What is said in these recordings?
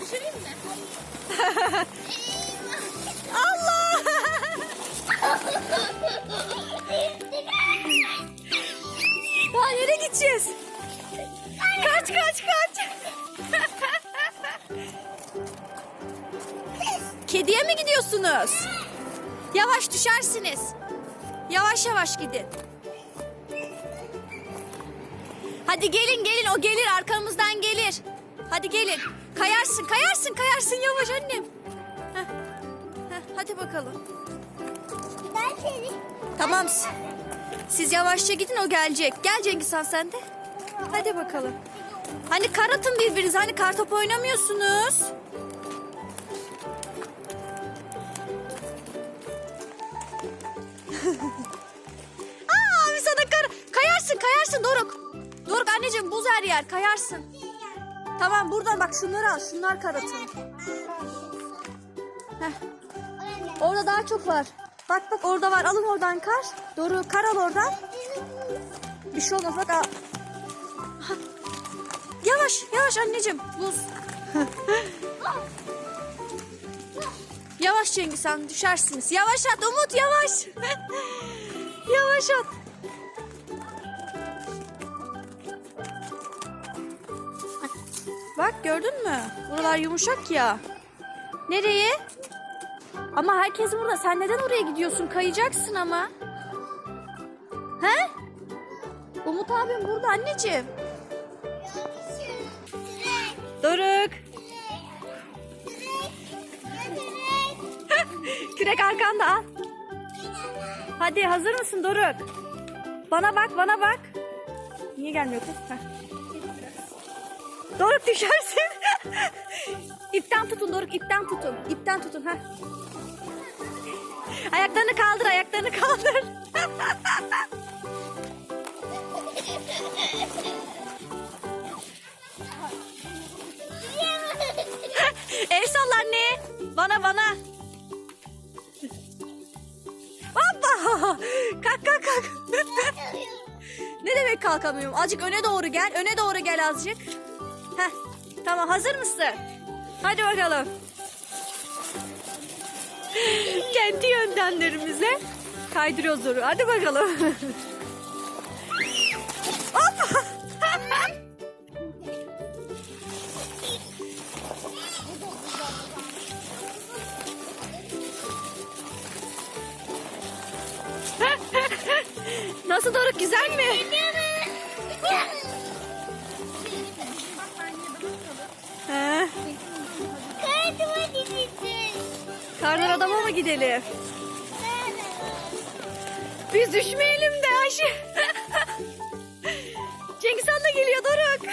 Düşüreyim mi? Allah! Daha nereye gideceğiz? Kaç kaç kaç. Kediye mi gidiyorsunuz? Yavaş düşersiniz. Yavaş yavaş gidin. Hadi gelin gelin o gelir arkamızdan gelir. Hadi gelin. Kayarsın kayarsın kayarsın yavaş annem. Heh. Heh, hadi bakalım. Tamam. Siz yavaşça gidin o gelecek. Gel Cengiz Han sen de. Hadi bakalım. Hani kar atın birbirinize. Hani kar topu oynamıyorsunuz. Aa abi sana kar... Kayarsın kayarsın Doruk. Anneciğim buz her yer kayarsın. Tamam buradan bak şunları al. Şunlar kar atın. Heh. Orada daha çok var. Bak bak orada var. Alın oradan kar. Doğru kar al oradan. Bir şey olmaz bak al. Yavaş yavaş anneciğim. Buz. yavaş Cengiz Han düşersiniz. Yavaş at Umut yavaş. yavaş at. Bak gördün mü? Buralar yumuşak ya. Nereye? Ama herkes burada. Sen neden oraya gidiyorsun? Kayacaksın ama. He? Umut abim burada anneciğim. Doruk. Kürek arkanda al. Hadi hazır mısın Doruk? Bana bak bana bak. Niye gelmiyor kız? Heh. Doruk düşersin. ipten tutun Doruk ipten tutun. İpten tutun. Heh. Ayaklarını kaldır, ayaklarını kaldır. El salla anne. Bana bana. Hoppa. Kalk kalk kalk. ne demek kalkamıyorum? Azıcık öne doğru gel. Öne doğru gel azıcık. Tamam hazır mısın? Hadi bakalım. Kendi yöntemlerimize kaydırıyoruz zoru. Hadi bakalım. Nasıl Doruk güzel mi? He. Karlar adama mı gidelim? Biz düşmeyelim de Ayşe. Cengiz Han da geliyor Doruk.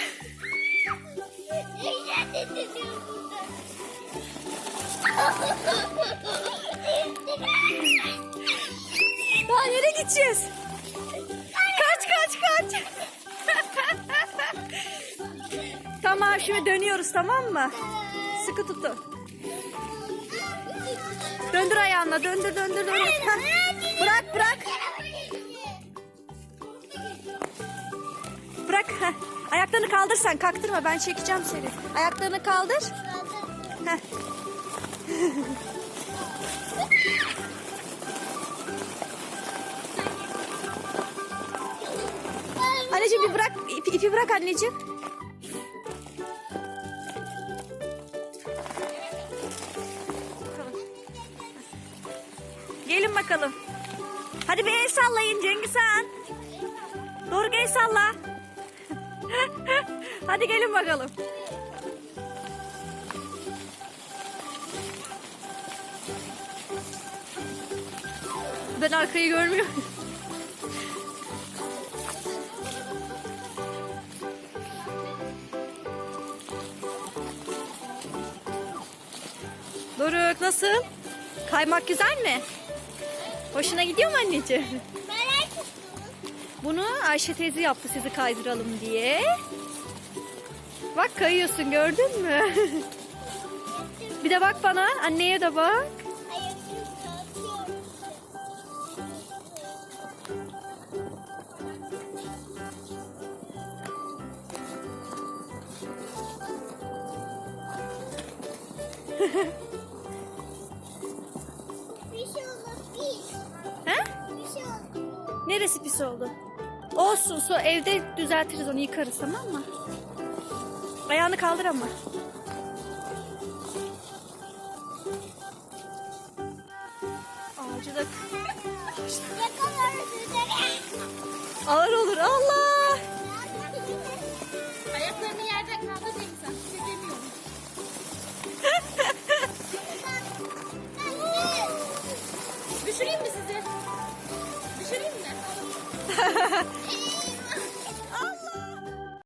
Daha nereye gideceğiz? Kaç kaç kaç. tamam şimdi dönüyoruz tamam mı? Sıkı tutun. Döndür ayağınla döndür döndür döndür. Heh. Bırak bırak. Bırak. Heh. Ayaklarını kaldır sen kaktırma ben çekeceğim seni. Ayaklarını kaldır. Heh. Anneciğim bir bırak ipi, ipi bırak anneciğim. Gelin bakalım. Hadi bir el sallayın Cengiz Han. Doğru el salla. Hadi gelin bakalım. Ben arkayı görmüyorum. Doruk nasıl? Kaymak güzel mi? Hoşuna gidiyor mu anneciğim? Merak ettim. Bunu Ayşe teyze yaptı sizi kaydıralım diye. Bak kayıyorsun gördün mü? Bir de bak bana. Anneye de bak. Hehehe Neresi pis oldu? Olsun su evde düzeltiriz onu yıkarız tamam mı? Ayağını kaldır ama. Yakalarız üzeri. Ağır olur Allah.